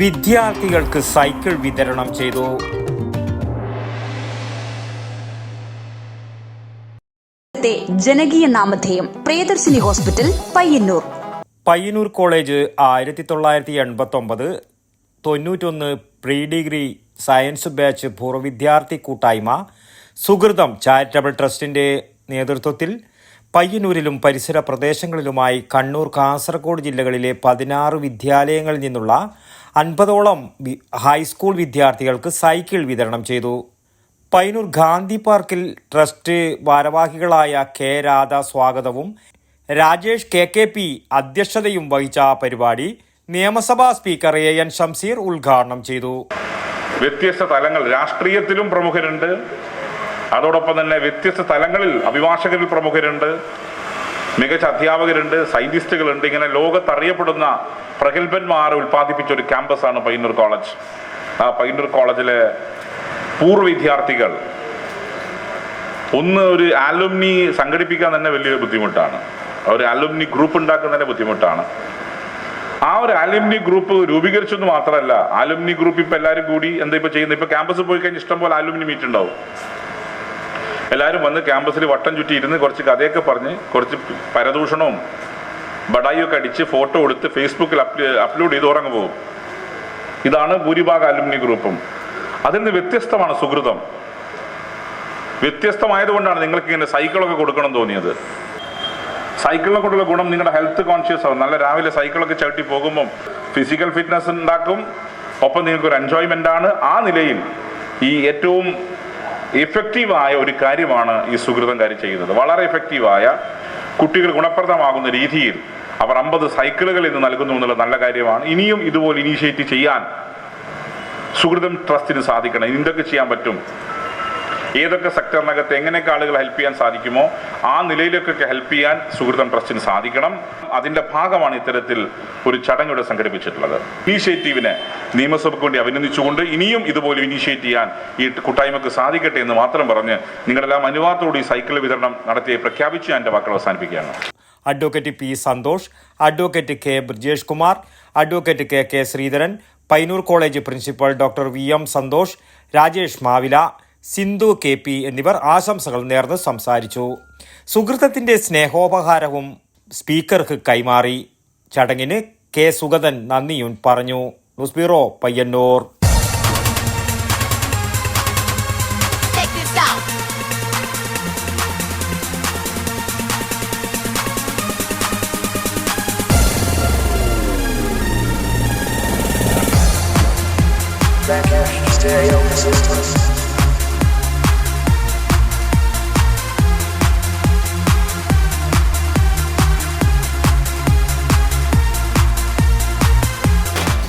വിദ്യാർത്ഥികൾക്ക് സൈക്കിൾ വിതരണം ചെയ്തു. ജനകീയ നാമധേയം പ്രിയദർശിനി ഹോസ്പിറ്റൽ പയ്യന്നൂർ. പയ്യന്നൂർ കോളേജ് ആയിരത്തി തൊള്ളായിരത്തി എൺപത്തി ഒമ്പത് തൊണ്ണൂറ്റൊന്ന് പ്രീ ഡിഗ്രി സയൻസ് ബാച്ച് പൂർവ വിദ്യാർത്ഥി കൂട്ടായ്മ സുഹൃതം ചാരിറ്റബിൾ ട്രസ്റ്റിന്റെ നേതൃത്വത്തിൽ പയ്യന്നൂരിലും പരിസര പ്രദേശങ്ങളിലുമായി കണ്ണൂർ കാസർഗോഡ് ജില്ലകളിലെ പതിനാറ് വിദ്യാലയങ്ങളിൽ നിന്നുള്ള അൻപതോളം ഹൈസ്കൂൾ വിദ്യാർത്ഥികൾക്ക് സൈക്കിൾ വിതരണം ചെയ്തു. പയ്യന്നൂർ ഗാന്ധി പാർക്കിൽ ട്രസ്റ്റ് ഭാരവാഹികളായ കെ രാധ സ്വാഗതവും രാജേഷ് കെ കെ പി അധ്യക്ഷതയും വഹിച്ച പരിപാടി നിയമസഭാ സ്പീക്കർ എ എൻ ഷംസീർ ഉദ്ഘാടനം ചെയ്തു. വ്യത്യസ്ത തലങ്ങൾ രാഷ്ട്രീയത്തിലും പ്രമുഖരുണ്ട്. അതോടൊപ്പം തന്നെ വ്യത്യസ്ത തലങ്ങളിൽ അഭിഭാഷകരിൽ പ്രമുഖരുണ്ട് മികച്ച അധ്യാപകരുണ്ട് സയന്റിസ്റ്റുകളുണ്ട് ഇങ്ങനെ ലോകത്തറിയപ്പെടുന്ന പ്രഗത്ഭന്മാരെ ഉൽപ്പാദിപ്പിച്ച ഒരു ക്യാമ്പസാണ് പയ്യന്നൂർ കോളേജ്. ആ പയ്യന്നൂർ കോളേജിലെ പൂർവ വിദ്യാർത്ഥികൾ ഒന്ന് ഒരു അലുമിനി സംഘടിപ്പിക്കാൻ തന്നെ വലിയൊരു ബുദ്ധിമുട്ടാണ്. ഒരു അലുമിനി ഗ്രൂപ്പ് ഉണ്ടാക്കാൻ തന്നെ ബുദ്ധിമുട്ടാണ്. ആ ഒരു അലുമിനി ഗ്രൂപ്പ് രൂപീകരിച്ചെന്ന് മാത്രമല്ല അലുമിനി ഗ്രൂപ്പ് ഇപ്പൊ എല്ലാവരും കൂടി എന്താ ഇപ്പൊ ചെയ്യുന്നത്? ഇപ്പൊ ക്യാമ്പസിൽ പോയി കഴിഞ്ഞാൽ ഇഷ്ടംപോലെ അലുമിനി മീറ്റ് ഉണ്ടാവും. എല്ലാവരും വന്ന് ക്യാമ്പസിൽ വട്ടം ചുറ്റി ഇരുന്ന് കുറച്ച് കഥയൊക്കെ പറഞ്ഞ് കുറച്ച് പരദൂഷണവും ബടായിയൊക്കെ അടിച്ച് ഫോട്ടോ എടുത്ത് ഫേസ്ബുക്കിൽ അപ്ലോഡ് ചെയ്ത് ഉറങ്ങു പോകും ഇതാണ് ഭൂരിഭാഗം അലുമിനി ഗ്രൂപ്പും. അതിൽ നിന്ന് വ്യത്യസ്തമാണ് സുഹൃതം വ്യത്യസ്തമായതുകൊണ്ടാണ് നിങ്ങൾക്ക് ഇങ്ങനെ സൈക്കിളൊക്കെ കൊടുക്കണം തോന്നിയത്. സൈക്കിളിനെ കൊണ്ടുള്ള ഗുണം നിങ്ങളുടെ ഹെൽത്ത് കോൺഷ്യസ് ആവും നല്ല രാവിലെ സൈക്കിളൊക്കെ ചവിട്ടി പോകുമ്പം ഫിസിക്കൽ ഫിറ്റ്നസ് ഉണ്ടാക്കും. ഒപ്പം നിങ്ങൾക്ക് ഒരു എൻജോയ്മെന്റ് ആണ്. ആ നിലയിൽ ഈ ഏറ്റവും എഫക്റ്റീവായ ഒരു കാര്യമാണ് ഈ സുഹൃതം കാര്യം ചെയ്യുന്നത്. വളരെ എഫക്റ്റീവായ കുട്ടികൾ ഗുണപ്രദമാകുന്ന രീതിയിൽ അവർ അമ്പത് സൈക്കിളുകൾ ഇന്ന് നൽകുന്നു എന്നുള്ള നല്ല കാര്യമാണ്. ഇനിയും ഇതുപോലെ ഇനീഷ്യേറ്റ് ചെയ്യാൻ സുഹൃതം ട്രസ്റ്റിന് സാധിക്കണം. എന്തൊക്കെ ചെയ്യാൻ പറ്റും. ഏതൊക്കെ സെക്ടറിനകത്ത് എങ്ങനെയൊക്കെ ആളുകൾ ഹെൽപ്പ് ചെയ്യാൻ സാധിക്കുമോ ആ നിലയിലേക്കൊക്കെ ഹെൽപ്പ് ചെയ്യാൻ സുഹൃതം ട്രസ്റ്റിന് സാധിക്കണം. അതിന്റെ ഭാഗമാണ് ഇത്തരത്തിൽ ഒരു ചടങ്ങ് ഇവിടെ സംഘടിപ്പിച്ചിട്ടുള്ളത്. ഇനീഷ്യേറ്റീവിനെ നിയമസഭയ്ക്ക് വേണ്ടി അഭിനന്ദിച്ചുകൊണ്ട് ഇനിയും ഇതുപോലെ ഇനീഷ്യേറ്റ് ചെയ്യാൻ ഈ കൂട്ടായ്മക്ക് സാധിക്കട്ടെ എന്ന് മാത്രം പറഞ്ഞ് നിങ്ങളെല്ലാം അനുവാദത്തോടെ ഈ സൈക്കിൾ വിതരണം നടത്തി പ്രഖ്യാപിച്ച് ഞാൻ എന്റെ വാക്കുകൾ അവസാനിപ്പിക്കുകയാണ്. Advocate P Santhosh advocate K Brijesh Kumar advocate K K Sreedharan Painur college principal doctor V M Santhosh Rajesh Mavila Sindhu K P എന്നിവർ ആശംസകൾ നേർന്ന് സംസാരിച്ചു. സുഹൃത്തത്തിന്റെ സ്നേഹോപഹാരവും സ്പീക്കർക്ക് കൈമാറി. ചടങ്ങിന് കെ സുഗതൻ നന്ദിയും പറഞ്ഞു. News bureau Payyanur. Out. Stereo